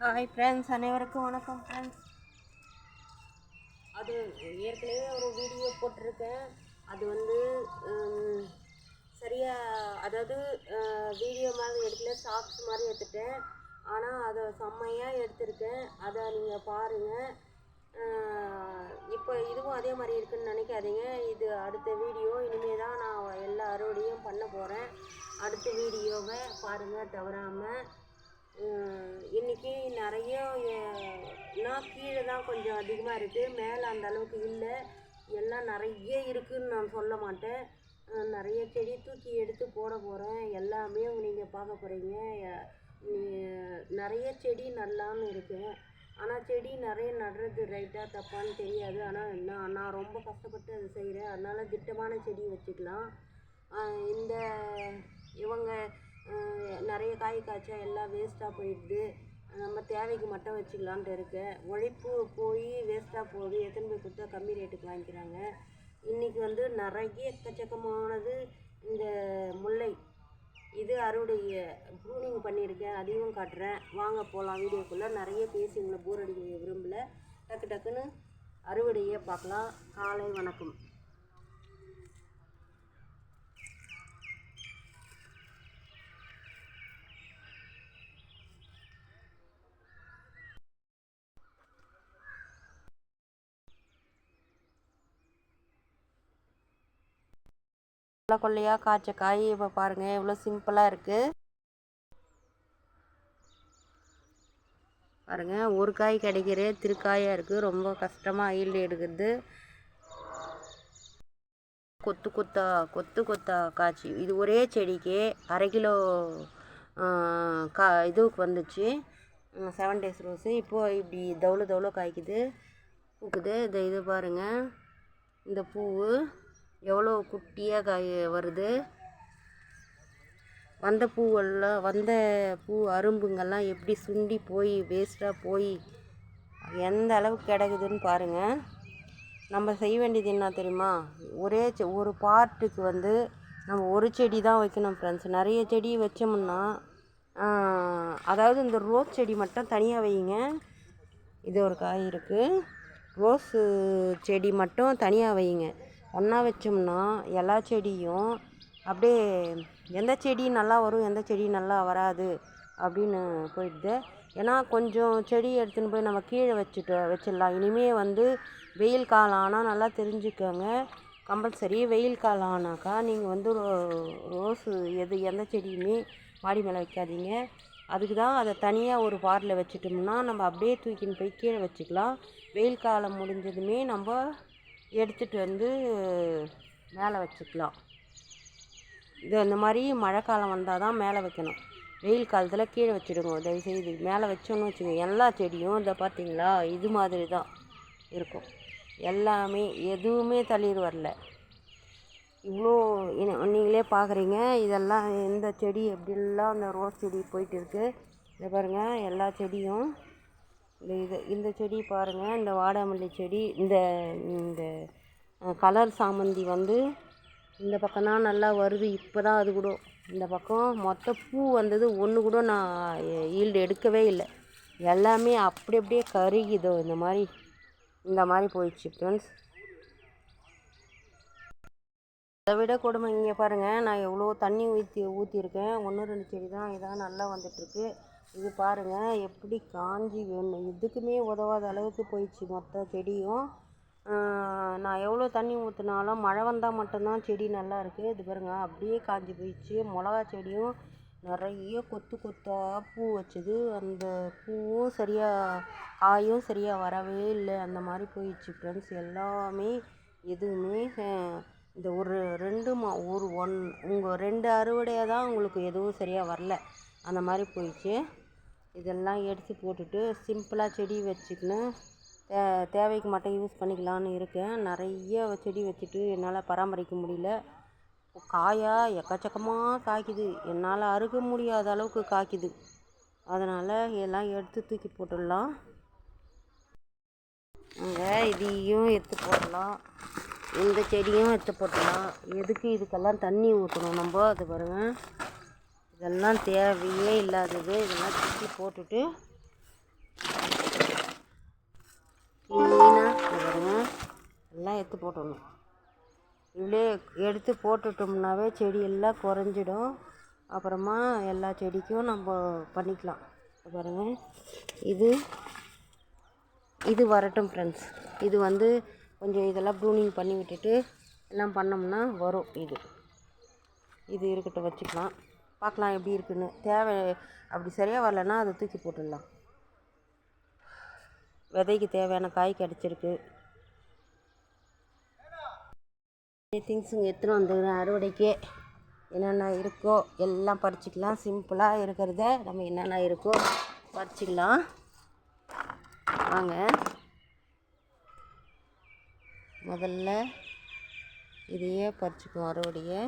Hi friends அனைவருக்கும் வணக்கம் friends அது ஏற்கனவே ஒரு வீடியோ போட்டிருக்கேன். அது வந்து சரியாக அதாவது வீடியோ மாதிரி எடுக்கல சாக்ஸ் மாதிரி எடுத்துட்டேன். ஆனால் அதை செம்மையாக எடுத்திருக்கேன். அதை நீங்கள் பாருங்கள் இப்போ இதுவும் அதே மாதிரி இருக்குன்னு நினைக்காதீங்க. இது அடுத்த வீடியோ இனிமேல் தான் நான் எல்லா அறுவடையும் பண்ண போகிறேன் அடுத்த வீடியோவை பாருங்கள் தவறாமல் இன்னைக்கு நிறைய நான் கீழே தான் கொஞ்சம் அதிகமாக இருக்குது மேலே அந்த அளவுக்கு இல்லை. எல்லாம் நிறைய இருக்குதுன்னு நான் சொல்ல மாட்டேன். நிறைய செடி தூக்கி எடுத்து போட போகிறேன் எல்லாமே நீங்கள் பார்க்க போகிறீங்க நிறைய செடி நடலான்னு இருக்கேன் ஆனால் செடி நிறைய நடுறது ரைட்டாக தப்பான்னு தெரியாது. ஆனால் நான் நான் ரொம்ப கஷ்டப்பட்டு அதை செய்கிறேன் அதனால் திட்டமான செடி வச்சுக்கலாம். இந்த இவங்க நிறைய காய் காய்ச்சா எல்லாம் வேஸ்ட்டாக போயிடுது. நம்ம தேவைக்கு மட்டும் வச்சுக்கலான்ட்டு இருக்கேன் உழைப்பு போய் வேஸ்ட்டாக போகுது. எத்தனை போய் கொடுத்தா கம்மி ரேட்டுக்கு வாங்கிக்கிறாங்க? இன்றைக்கி வந்து நிறைய எக்கச்சக்கமானது இந்த முல்லை. இது அறுவடை ப்ரூனிங் பண்ணியிருக்கேன். அதையும் காட்டுறேன். வாங்க போகலாம் வீடியோக்குள்ளே நிறைய பேசி உங்களை போர் அடிக்க விரும்பலை. டக்கு டக்குன்னு அறுவடையை பார்க்கலாம். காலை வணக்கம். கொல்லை கொள்ளையாக காய்ச்ச காய் இப்போ பாருங்கள் எவ்வளோ சிம்பிளாக இருக்குது பாருங்கள் ஒரு காய் கிடைக்கிற திருக்காயாக இருக்குது ரொம்ப கஷ்டமாக ஈல்டு எடுக்கிறது கொத்து கொத்தா கொத்து கொத்தா காய்ச்சி. இது ஒரே செடிக்கு அரை கிலோ கா இதுவுக்கு வந்துச்சு. செவன் டேஸ் ரோஸு இப்போது இப்படி தவுள தவுள காய்க்குது. பூக்குது. இந்த இது பாருங்கள் இந்த பூவு. எவ்வளோ குட்டியாக காய் வருது? வந்த பூவெல்லாம் வந்த பூ அரும்புங்கெல்லாம் எப்படி சுண்டி போய் வேஸ்ட்டாக போய் எந்த அளவுக்கு கிடக்குதுன்னு பாருங்கள் நம்ம செய்ய வேண்டியது என்ன தெரியுமா? ஒரே செ- ஒரு பார்ட்டுக்கு வந்து நம்ம ஒரு செடி தான் வைக்கணும் ஃப்ரெண்ட்ஸ் நிறைய செடி வச்சோம்னா அதாவது இந்த ரோஸ் செடி மட்டும் தனியாக வைங்க. இது ஒரு காய் இருக்குது ரோஸு செடி மட்டும் தனியாக வைங்க. ஒன்றா வச்சோம்னா எல்லா செடியும் அப்படியே எந்த செடி நல்லா வரும் எந்த செடி நல்லா வராது அப்படின்னு போயிடுது. ஏன்னா கொஞ்சம் செடி எடுத்துன்னு போய் நம்ம கீழே வச்சுட்டு வச்சிடலாம். இனிமே வந்து வெயில் காலம் ஆனால் நல்லா தெரிஞ்சுக்கோங்க. கம்பல்சரி வெயில் காலம் ஆனாக்கா நீங்கள் வந்து ரோ- ரோஸு எது எந்த செடியுமே மாடி மேலே வைக்காதீங்க. அதுக்கு தான் அதை தனியாக ஒரு பாரில் வச்சுட்டோம்னா நம்ம அப்படியே தூக்கின்னு போய் கீழே வச்சுக்கலாம். வெயில் காலம் முடிஞ்சதுமே நம்ம எடுத்துகிட்டு வந்து மேலே வச்சுக்கலாம். இது இந்த மாதிரி மழை காலம் வந்தால் தான் மேலே வைக்கணும். வெயில் காலத்தில் கீழே வச்சுடுங்க. தயவுசெய்து மேலே வச்சோன்னு வச்சுக்கோங்க எல்லா செடியும் இதை பார்த்தீங்களா? இது மாதிரி தான் இருக்கும். எல்லாமே எதுவுமே தளிர் வரல. இவ்வளோ நீங்களே பார்க்குறீங்க. இதெல்லாம் இந்த செடி எப்படிலாம் அந்த ரோஸ் செடி போயிட்டு இருக்குது இதை பாருங்கள் எல்லா செடியும் இந்த இது இந்த செடி பாருங்கள் இந்த வாடாமல்லி செடி இந்த இந்த கலர் சாமந்தி வந்து இந்த பக்கம் தான் நல்லா வருது. இப்போ தான் அது கூட இந்த பக்கம் மொத்த பூ வந்தது. ஒன்று கூட நான் ஈல்டு எடுக்கவே இல்லை. எல்லாமே அப்படி அப்படியே கருகிதோ இந்த மாதிரி இந்த மாதிரி போயிடுச்சு ஃப்ரெண்ட்ஸ் அதை விட கொடுமை இங்கே பாருங்கள் நான் எவ்வளோ தண்ணி ஊற்றி ஊற்றிருக்கேன் ஒன்று ரெண்டு செடி தான் இதான் நல்லா வந்துட்டுருக்கு. இது பாருங்கள் எப்படி காஞ்சி வேணும். எதுக்குமே உதவாத அளவுக்கு போயிடுச்சு மொத்த செடியும். நான் எவ்வளோ தண்ணி ஊற்றினாலும் மழை வந்தால் மட்டும்தான் செடி நல்லா இருக்குது இது பாருங்கள் அப்படியே காஞ்சி போயிடுச்சு. மிளகா செடியும் நிறைய கொத்து கொத்தாக பூ வச்சுது. அந்த பூவும் சரியாக காயும் சரியாக வரவே இல்லை. அந்த மாதிரி போயிடுச்சு ஃப்ரெண்ட்ஸ் எல்லாமே எதுவுமே இந்த ஒரு ரெண்டு மா ஒரு ஒன் உங்கள் ரெண்டு அறுவடையாக தான் உங்களுக்கு எதுவும் சரியாக வரல. அந்த மாதிரி போயிடுச்சு. இதெல்லாம் எடுத்து போட்டுட்டு சிம்பிளாக செடி வச்சுக்கின்னு தே தேவைக்கு மட்டும் யூஸ் பண்ணிக்கலான்னு இருக்கேன். நிறைய செடி வச்சுட்டு என்னால் பராமரிக்க முடியல. காயா எக்கச்சக்கமாக காய்க்குது. என்னால் அறுக்க முடியாத அளவுக்கு காய்க்குது. அதனால் எல்லாம் எடுத்து தூக்கி போட்டுடலாம். அங்கே இதையும் எடுத்து போடலாம். இந்த செடியும் எடுத்து போட்டுடலாம். எதுக்கு இதுக்கெல்லாம் தண்ணி ஊற்றணும் நம்ம? அது பாருங்கள் இதெல்லாம் தேவையே இல்லாதது. இதெல்லாம் தூக்கி போட்டுட்டு க்ளீனாக எல்லாம் எடுத்து போட்டணும். உள்ளே எடுத்து போட்டுட்டோம்னாவே செடியெல்லாம் குறைஞ்சிடும். அப்புறமா எல்லா செடிக்கும் நம்ம பண்ணிக்கலாம். பாருங்கள் இது இது வரட்டும் ஃப்ரெண்ட்ஸ் இது வந்து கொஞ்சம் இதெல்லாம் ப்ளூனிங் பண்ணி விட்டுட்டு எல்லாம் பண்ணோம்னா வரும் இது. இது இருக்கட்டும் வச்சுக்கலாம். பார்க்கலாம் எப்படி இருக்குன்னு. தேவை அப்படி சரியாக வரலன்னா அதை தூக்கி போட்டுடலாம். விதைக்கு தேவையான காய் கிடச்சிருக்கு. திங்ஸுங்க எடுத்துன்னு வந்துக்கிறேன் அறுவடைக்கே என்னென்ன இருக்கோ எல்லாம் பறிச்சிக்கலாம். சிம்பிளாக இருக்கிறத நம்ம என்னென்ன இருக்கோ பறிச்சிக்கலாம். வாங்க. முதல்ல இதையே பறிச்சுக்குவோம் அறுவடையை.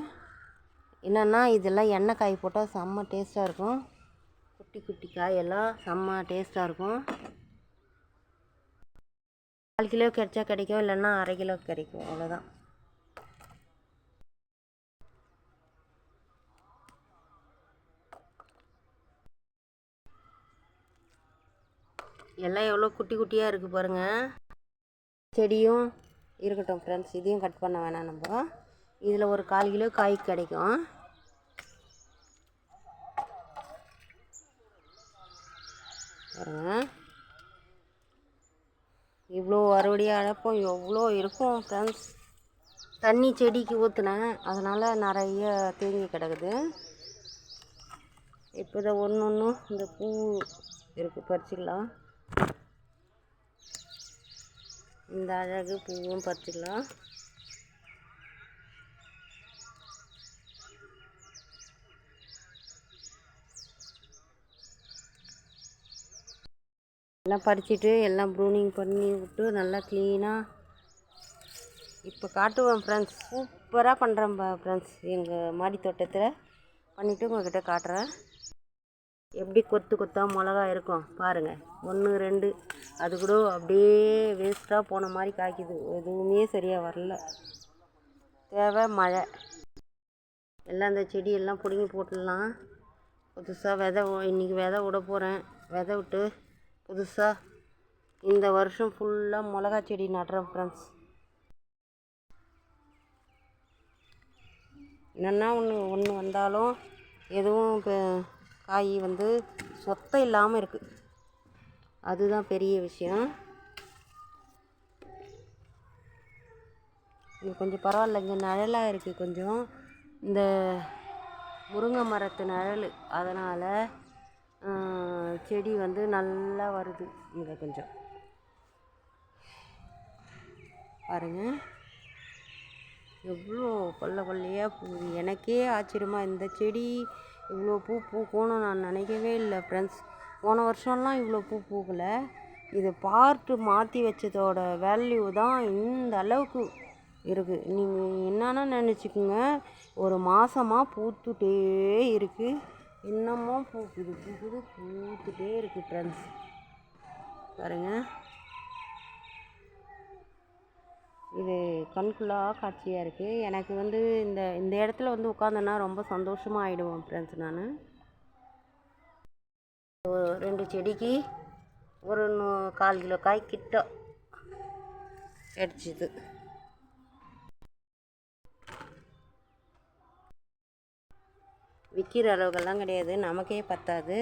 என்னென்னா இதெல்லாம் எண்ணெய் காய் போட்டால் செம்ம டேஸ்ட்டாக இருக்கும். குட்டி குட்டி காயெல்லாம் செம்ம டேஸ்ட்டாக இருக்கும். கால் கிலோ கிடைச்சா கிடைக்கும் இல்லைன்னா அரை கிலோ கிடைக்கும் அவ்வளோதான் எல்லாம் எவ்வளோ குட்டி குட்டியாக இருக்குது பாருங்கள் செடியும் இருக்கட்டும் ஃப்ரெண்ட்ஸ் இதையும் கட் பண்ண வேணாம் நம்ம. இதில் ஒரு கால் கிலோ காய் கிடைக்கும். இவ்வளோ அறுவடையாக அழைப்போம் எவ்வளோ இருக்கும் ஃப்ரெண்ட்ஸ் தண்ணி செடிக்கு ஊற்றுனேன் அதனால் நிறைய தேங்கி கிடக்குது. இப்போ இதை ஒன்று ஒன்று இந்த பூ இருக்குது பறிச்சிக்கலாம். இந்த அழகு பூவும் பறிச்சிக்கலாம். எல்லாம் பறிச்சுட்டு எல்லாம் ப்ரூனிங் பண்ணி விட்டு நல்லா க்ளீனாக இப்போ காட்டுவேன் ஃப்ரெண்ட்ஸ் சூப்பராக பண்ணுறேன் ஃப்ரெண்ட்ஸ் எங்கள் மாடி தோட்டத்தில் பண்ணிவிட்டு உங்கள்கிட்ட காட்டுறேன். எப்படி கொத்து கொத்தாக மிளகா இருக்கும் பாருங்கள் ஒன்று ரெண்டு. அது கூட அப்படியே வேஸ்ட்டாக போன மாதிரி காய்க்குது. எதுவுமே சரியாக வரல. தேவை மழை. எல்லாம் அந்த செடியெல்லாம் பிடுங்கி போட்டுடலாம். புதுசாக விதை இன்றைக்கி விதை விட போகிறேன் விதை விட்டு புதுசாக இந்த வருஷம் ஃபுல்லாக மிளகா செடி நடுறேன் ஃப்ரெண்ட்ஸ் என்னென்னா ஒன்று ஒன்று வந்தாலும் எதுவும் இப்போ காய் வந்து சொத்தை இல்லாமல் இருக்குது அதுதான் பெரிய விஷயம். இது கொஞ்சம் பரவாயில்ல இங்கே நிழலாக இருக்குது கொஞ்சம். இந்த முருங்கை மரத்து நிழல். அதனால் செடி வந்து நல்லா வருது. இங்கே கொஞ்சம். பாருங்கள் எவ்வளோ கொல்ல கொல்லையாக பூ எனக்கே ஆச்சரியமாக இந்த செடி இவ்வளோ பூ பூக்கும்னு நான் நினைக்கவே இல்லை ஃப்ரெண்ட்ஸ் போன வருஷம்லாம் இவ்வளோ பூ பூக்கலை. இது பார்ட்டு மாற்றி வச்சதோட வேல்யூ தான் இந்த அளவுக்கு இருக்குது நீங்கள் என்னென்னா நினச்சிக்கோங்க ஒரு மாதமாக பூத்துட்டே இருக்குது இன்னமும் பூக்குது பூக்குது பூத்துட்டே இருக்குது ஃப்ரெண்ட்ஸ் பாருங்கள் இது கண்குள்ளாக காட்சியாக இருக்குது எனக்கு வந்து இந்த இந்த இடத்துல வந்து உட்காந்தேன்னா ரொம்ப சந்தோஷமாக ஆகிடுவேன் ஃப்ரெண்ட்ஸ் நான். ரெண்டு செடிக்கு ஒரு நூ- கால் கிலோ காய் கிட்ட. கிடச்சிது விற்கிற அளவுகள்லாம் கிடையாது. நமக்கே பத்தாது.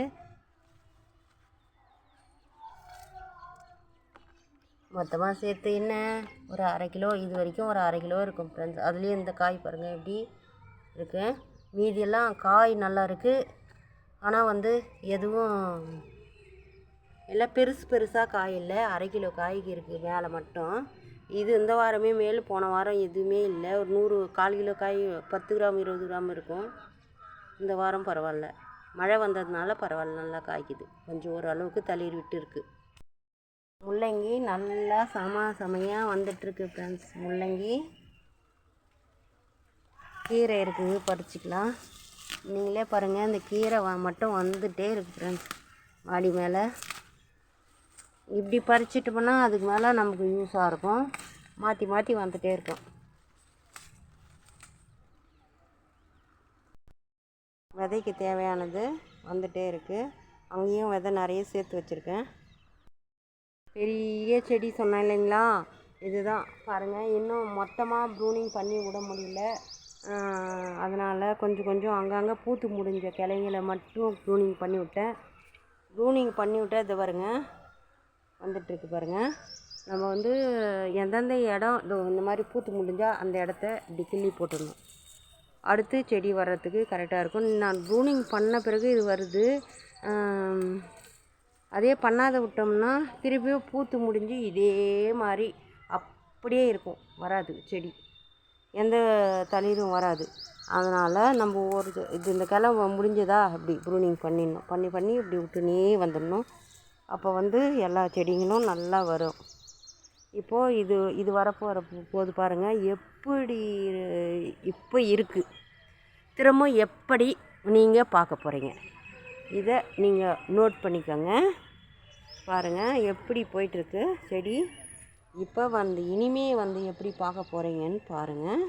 மொத்தமாக சேர்த்து என்ன? ஒரு அரை கிலோ இது வரைக்கும் ஒரு அரை கிலோ இருக்கும் ஃப்ரெண்ட்ஸ் அதுலேயும் இந்த காய் பாருங்கள் எப்படி இருக்குது மீதியெல்லாம் காய் நல்லா இருக்குது ஆனால் வந்து எதுவும் எல்லாம் பெருசு பெருசாக காய் இல்லை. அரை கிலோ காய்க்கு இருக்குது மேலே மட்டும். இது இந்த வாரமே மேல் போன வாரம் எதுவுமே இல்லை. ஒரு நூறு கால் கிலோ காய் பத்து கிராம் இருபது கிராம் இருக்கும். இந்த வாரம் பரவாயில்ல. மழை வந்ததுனால பரவாயில்ல நல்லா காய்க்குது. கொஞ்சம் ஓரளவுக்கு தளிர் விட்டு இருக்குது முள்ளங்கி நல்லா சம செமையாக வந்துட்டுருக்கு ஃப்ரெண்ட்ஸ் முள்ளங்கி கீரை இருக்குது பறிச்சிக்கலாம். நீங்களே பாருங்கள் இந்த கீரை மட்டும் வந்துகிட்டே இருக்கு ஃப்ரெண்ட்ஸ் மாடி மேலே. இப்படி பறிச்சிட்டு போனால் அதுக்கு மேலே நமக்கு யூஸாக இருக்கும். மாற்றி மாற்றி வந்துகிட்டே இருக்கும். விதைக்கு தேவையானது வந்துகிட்டே இருக்குது அங்கேயும் விதை நிறைய சேர்த்து வச்சுருக்கேன். பெரிய செடி சொன்னேன் இல்லைங்களா? இதுதான். பாருங்கள் இன்னும் மொத்தமாக ப்ரூனிங் பண்ணி விட முடியல. அதனால் கொஞ்சம் கொஞ்சம் அங்கங்கே பூத்து முடிஞ்ச கிளைங்கள மட்டும் ப்ரூனிங் பண்ணி விட்டேன். ப்ரூனிங் பண்ணி விட்டா இது பாருங்க வந்துட்டுருக்கு பாருங்கள் நம்ம வந்து எந்தெந்த இடம் இந்த மாதிரி பூத்து முடிஞ்சால் அந்த இடத்த இப்படி கிள்ளி போட்டுடணும். அடுத்து செடி வர்றதுக்கு கரெக்டாக இருக்கும். நான் ப்ரூனிங் பண்ண பிறகு இது வருது. அதே பண்ணாத விட்டோம்னா திருப்பியும் பூத்து முடிஞ்சு இதே மாதிரி அப்படியே இருக்கும். வராது செடி. எந்த தளிரும் வராது. அதனால் நம்ம ஒரு இது- இந்த கிழமை முடிஞ்சதா? அப்படி ப்ரூனிங் பண்ணிடணும். பண்ணி பண்ணி இப்படி விட்டுனே வந்துடணும். அப்போ வந்து எல்லா செடிங்களும் நல்லா வரும். இப்போது இது இது வரப்போகிற போது பாருங்கள் எப்படி இப்போ இருக்குது திரும்ப எப்படி நீங்கள் பார்க்க போகிறீங்க இதை நீங்கள் நோட் பண்ணிக்கோங்க. பாருங்கள் எப்படி போயிட்டுருக்கு செடி. இப்போ வந்து இனிமே வந்து எப்படி பார்க்க போகிறீங்கன்னு பாருங்கள்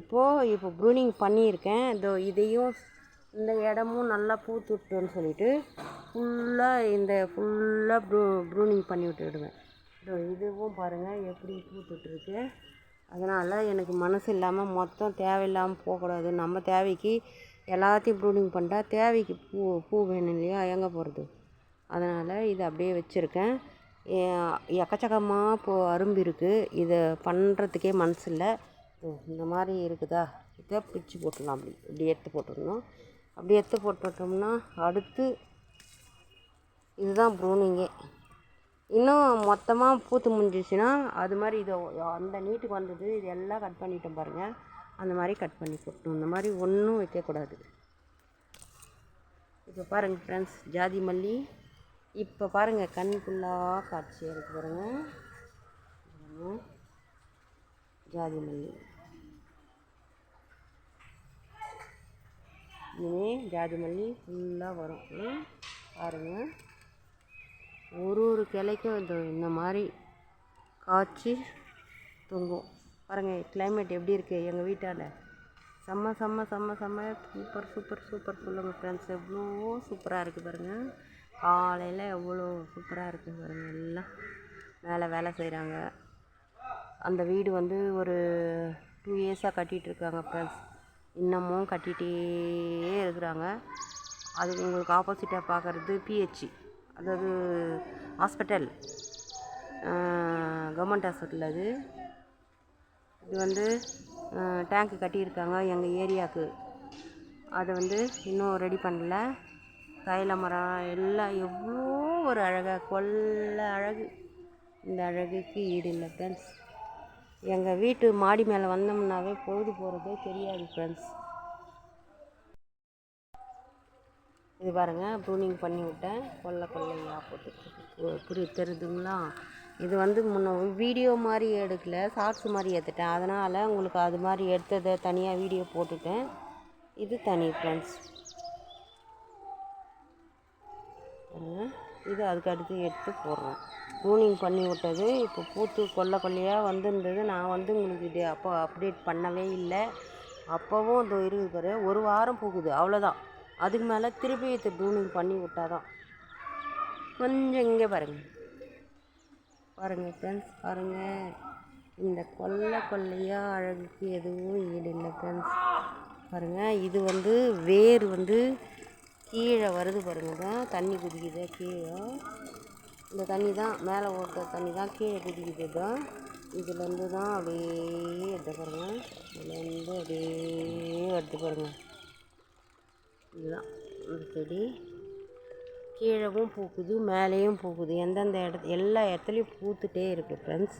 இப்போது இப்போ ப்ரூனிங் பண்ணியிருக்கேன். இதோ இதையும் இந்த இடமும் நல்லா பூத்துட்டுன்னு சொல்லிட்டு ஃபுல்லாக இந்த ஃபுல்லாக ப்ரூ ப்ரூனிங் பண்ணி விட்டுடுவேன். இதுவும் பாருங்கள் எப்படி பூத்துட்ருக்கு அதனால் எனக்கு மனசு இல்லாமல் மொத்தம் தேவையில்லாமல் போகக்கூடாது. நம்ம தேவைக்கு எல்லாத்தையும் ப்ரூனிங் பண்ணிட்டா தேவைக்கு பூ பூ வேணும் இல்லையா? எங்கே போகிறது அதனால் இதை அப்படியே வச்சுருக்கேன். எக்கச்சக்கமாக இப்போ அரும்பு இருக்குது இதை பண்ணுறதுக்கே மனசு இல்லை. இந்த மாதிரி இருக்குதா? இதை பிச்சு போட்டுடலாம் அப்படி. இப்படி எடுத்து போட்டுடணும். அப்படி எடுத்து போட்டுட்டோம்னா அடுத்து இதுதான் ப்ரூனிங்கே இன்னும் மொத்தமாக பூத்து முடிஞ்சிச்சுன்னா அது மாதிரி இதை அந்த நீட்டுக்கு வந்தது இது எல்லாம் கட் பண்ணிட்டோம் பாருங்கள் அந்த மாதிரி கட் பண்ணி போட்டணும் இந்த மாதிரி ஒன்றும் வைக்கக்கூடாது. இப்போ பாருங்கள் ஃப்ரெண்ட்ஸ் ஜாதி மல்லி. இப்போ பாருங்கள் கண் ஃபுல்லாக காட்சியாக இருக்கு பாருங்கள் ஜாதி மல்லி. இனிமே ஜாதி மல்லி ஃபுல்லாக வரும். பாருங்கள் ஒரு ஒரு கிளைக்கும் இந்த இந்த மாதிரி காய்ச்சி தொங்கும். பாருங்கள் கிளைமேட் எப்படி இருக்குது எங்கள் வீட்டால் செம்ம செம்ம செம்ம செம்ம சூப்பர் சூப்பர் சூப்பர் சொல்லுங்கள் ஃப்ரெண்ட்ஸ் எவ்வளோ சூப்பராக இருக்குது பாருங்கள் காலையில் எவ்வளோ சூப்பராக இருக்குது பாருங்கள் எல்லாம் மேலே வேலை செய்கிறாங்க அந்த வீடு வந்து ஒரு டூ இயர்ஸாக கட்டிகிட்டு இருக்காங்க ஃப்ரெண்ட்ஸ் இன்னமும் கட்டிகிட்டே இருக்கிறாங்க. அது உங்களுக்கு ஆப்போசிட்டாக பார்க்குறது பிஹெச்சி அதாவது ஹாஸ்பிட்டல் கவர்மெண்ட் ஹாஸ்பிட்டல் அது. இது வந்து டேங்க்கு கட்டியிருக்காங்க எங்கள் ஏரியாவுக்கு அதை வந்து இன்னும் ரெடி பண்ணல. தைல மரம் எல்லாம் எவ்வளோ ஒரு அழகாக கொல்ல அழகு. இந்த அழகுக்கு ஈடு இல்லை ஃப்ரெண்ட்ஸ் எங்கள் வீட்டு மாடி மேலே வந்தோம்னாவே பொழுது போகிறதே தெரியாது ஃப்ரெண்ட்ஸ் இது பாருங்கள் ப்ரூனிங் பண்ணி விட்டேன். கொல்லை கொல்லையாக போட்டு புரி தெரியுதுங்களா இது வந்து முன்ன வீடியோ மாதிரி எடுக்கல. ஷார்ட்ஸ் மாதிரி ஏற்றுட்டேன் அதனால் உங்களுக்கு அது மாதிரி எடுத்ததை தனியாக வீடியோ போட்டுட்டேன். இது தனி ஃப்ரெண்ட்ஸ் இது அதுக்கு அடுத்து எடுத்து போடுறோம் ப்ரூனிங் பண்ணி விட்டது. இப்போ பூத்து கொல்லை கொல்லையாக வந்திருந்தது. நான் வந்து உங்களுக்கு இது அப்போ அப்டேட் பண்ணவே இல்லை. அப்போவும் இந்த இருக்குது பாரு ஒரு வாரம் போகுது. அவ்வளோதான் அதுக்கு மேலே திருப்பி இது ப்ரூனிங் பண்ணி விட்டாதான். கொஞ்சம் இங்கே பாருங்கள் பாருங்கள் ஃப்ரெண்ட்ஸ் பாருங்கள் இந்த கொல்லை கொல்லையாக அழகுக்கு எதுவும் ஈடு இல்லை ஃப்ரெண்ட்ஸ் பாருங்கள் இது வந்து வேர் வந்து கீழே வருது பாருங்கள் தான் தண்ணி குதிக்குது கீழே. இந்த தண்ணி தான் மேலே ஓடுற தண்ணி தான் கீழே குதிக்குது தான் இதுலேருந்து தான் அப்படியே எடுத்து பாருங்கள் இதுலேருந்து அப்படியே எடுத்து பாருங்கள் இதுதான். இந்த செடி. கீழவும் பூக்குது மேலேயும் பூக்குது. எந்தெந்த இடத்து எல்லா இடத்துலையும் பூத்துட்டே இருக்குது ஃப்ரெண்ட்ஸ்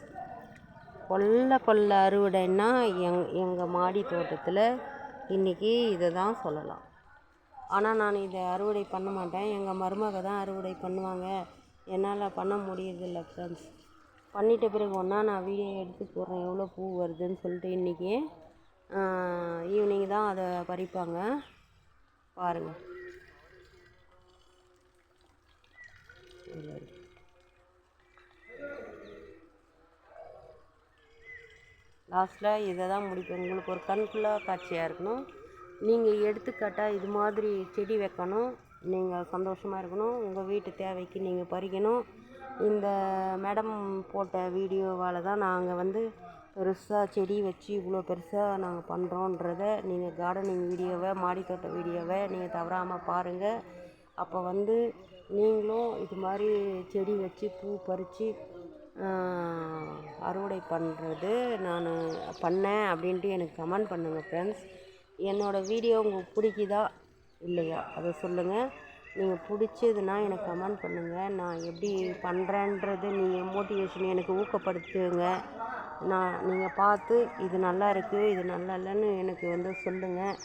கொல்ல கொல்ல அறுவடைன்னா எங் எங்கள் மாடி தோட்டத்தில் இன்றைக்கி இதை தான் சொல்லலாம். ஆனால் நான் இதை அறுவடை பண்ண மாட்டேன். எங்கள் மருமக தான் அறுவடை பண்ணுவாங்க. என்னால் பண்ண முடியறதில்ல ஃப்ரெண்ட்ஸ் பண்ணிட்ட பிறகு ஒன்றா நான் வீடியோ எடுத்து போடுறேன். எவ்வளோ பூ வருதுன்னு சொல்லிட்டு இன்றைக்கி ஈவினிங் தான் அதை பறிப்பாங்க. பாருங்கள் லாஸ்ட்டில் இதை தான் முடிப்பேன். உங்களுக்கு ஒரு கண்குள்ளாக காட்சியாக இருக்கணும். நீங்கள் எடுத்துக்காட்டால் இது மாதிரி செடி வைக்கணும். நீங்கள் சந்தோஷமாக இருக்கணும். உங்கள் வீட்டு தேவைக்கு நீங்கள் பறிக்கணும். இந்த மேடம் போட்ட வீடியோவால் தான் நாங்கள் வந்து பெருசாக செடி வச்சு இவ்வளோ பெருசாக நாங்கள் பண்ணுறோன்றத நீங்கள் கார்டனிங் வீடியோவை மாடித்தோட்ட வீடியோவை நீங்கள் தவறாமல் பாருங்கள் அப்போ வந்து நீங்களும் இது மாதிரி செடி வச்சு பூ பறித்து அறுவடை பண்ணுறது நான் பண்ணேன் அப்படின்ட்டு எனக்கு கமெண்ட் பண்ணுங்கள் ஃப்ரெண்ட்ஸ் என்னோடய வீடியோ உங்களுக்கு பிடிக்குதா? இல்லையா? அதை சொல்லுங்கள் நீங்கள் பிடிச்சதுன்னா எனக்கு கமெண்ட் பண்ணுங்கள் நான் எப்படி பண்ணுறேன்றது நீங்கள் மோட்டிவேஷன் எனக்கு ஊக்கப்படுத்துங்க. நான் நீங்கள் பார்த்து இது நல்லா இருக்குது இது நல்லா இல்லைன்னு எனக்கு வந்து சொல்லுங்கள்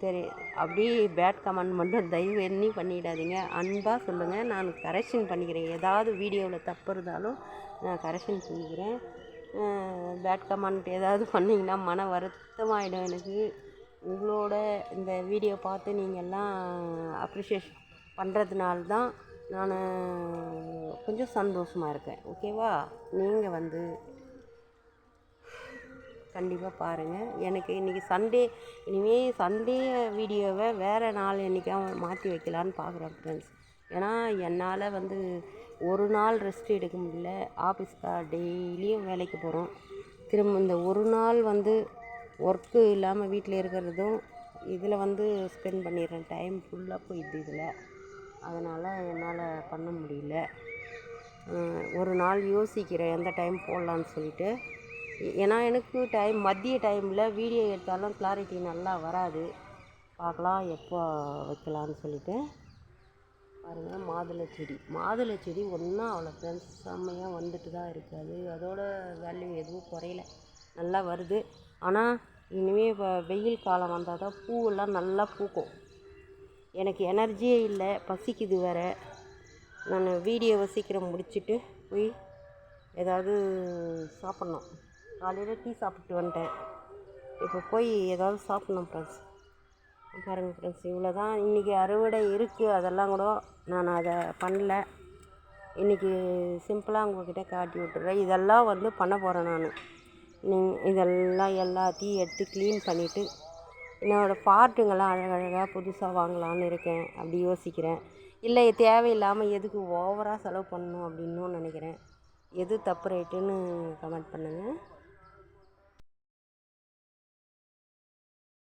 சரி அப்படியே பேட் கமெண்ட் மட்டும் தயவு எண்ணி பண்ணிடாதீங்க. அன்பாக சொல்லுங்கள் நான் கரெக்ஷன் பண்ணிக்கிறேன். ஏதாவது வீடியோவில் தப்பு இருந்தாலும் நான் கரெக்ஷன் பண்ணிக்கிறேன். பேட் கமெண்ட் ஏதாவது பண்ணிங்கன்னா மன வருத்தமாயிடும் எனக்கு. உங்களோட இந்த வீடியோ பார்த்து நீங்கள் எல்லாம் அப்ரிஷியேஷன் பண்ணுறதுனால தான் நான் கொஞ்சம் சந்தோஷமாக இருக்கேன். ஓகேவா நீங்கள் வந்து கண்டிப்பாக பாருங்கள் எனக்கு இன்றைக்கி சண்டே இனிமேல் சண்டே வீடியோவை வேறு நாள் என்றைக்காக மாற்றி வைக்கலான்னு பார்க்குறேன் ஃப்ரெண்ட்ஸ் ஏன்னா என்னால் வந்து ஒரு நாள் ரெஸ்ட் எடுக்க முடியல. ஆஃபீஸ்க்கா டெய்லியும் வேலைக்கு போகிறோம் திரும்ப இந்த ஒரு நாள் வந்து ஒர்க்கு இல்லாமல் வீட்டில் இருக்கிறதும் இதில் வந்து ஸ்பெண்ட் பண்ணிடுறேன் டைம் ஃபுல்லாக போயிடுது இதில். அதனால் என்னால் பண்ண முடியல. ஒரு நாள் யோசிக்கிறேன் எந்த டைம் போடலான்னு சொல்லிட்டு. ஏன்னா எனக்கு டைம் மதிய டைமில் வீடியோ எடுத்தாலும் கிளாரிட்டி நல்லா வராது. பார்க்கலாம் எப்போ வைக்கலான்னு சொல்லிட்டு. பாருங்கள் மாதுளை செடி. மாதுளை செடி ஒன்றும் அவ்வளோ ஃப்ரெண்ட்ஸ் செம்மையாக வந்துட்டு தான் இருக்காது அதோட வேல்யூ எதுவும் குறையல. நல்லா வருது. ஆனால் இனிமேல் இப்போ வெயில் காலம் வந்தால் தான் பூவெல்லாம் நல்லா பூக்கும். எனக்கு எனர்ஜியே இல்லை. பசிக்குது வேறு. நான் வீடியோவை சீக்கிரம் முடிச்சுட்டு போய் ஏதாவது சாப்பிட்ணும். காலையில் டீ சாப்பிட்டு வந்துட்டேன். இப்போ போய் ஏதாவது சாப்பிட்ணும் ஃப்ரெண்ட்ஸ் பாருங்கள் ஃப்ரெண்ட்ஸ் இவ்வளோ தான் இன்றைக்கி அறுவடை இருக்குது அதெல்லாம் கூட நான் அதை பண்ணல. இன்றைக்கி சிம்பிளாக உங்கள்கிட்ட காட்டி விட்டுறேன். இதெல்லாம் வந்து பண்ண போகிறேன் நான். நீ இதெல்லாம் எல்லாத்தையும் எடுத்து க்ளீன் பண்ணிவிட்டு என்னோடய பார்ட்டுங்கெல்லாம் அழகழகாக புதுசாக வாங்கலான்னு இருக்கேன். அப்படி யோசிக்கிறேன். இல்லை தேவையில்லாமல் எதுக்கு ஓவராக செலவு பண்ணணும் அப்படின்னும் நினைக்கிறேன். எது தப்பு ரைட்டுன்னு கமெண்ட் பண்ணுங்கள்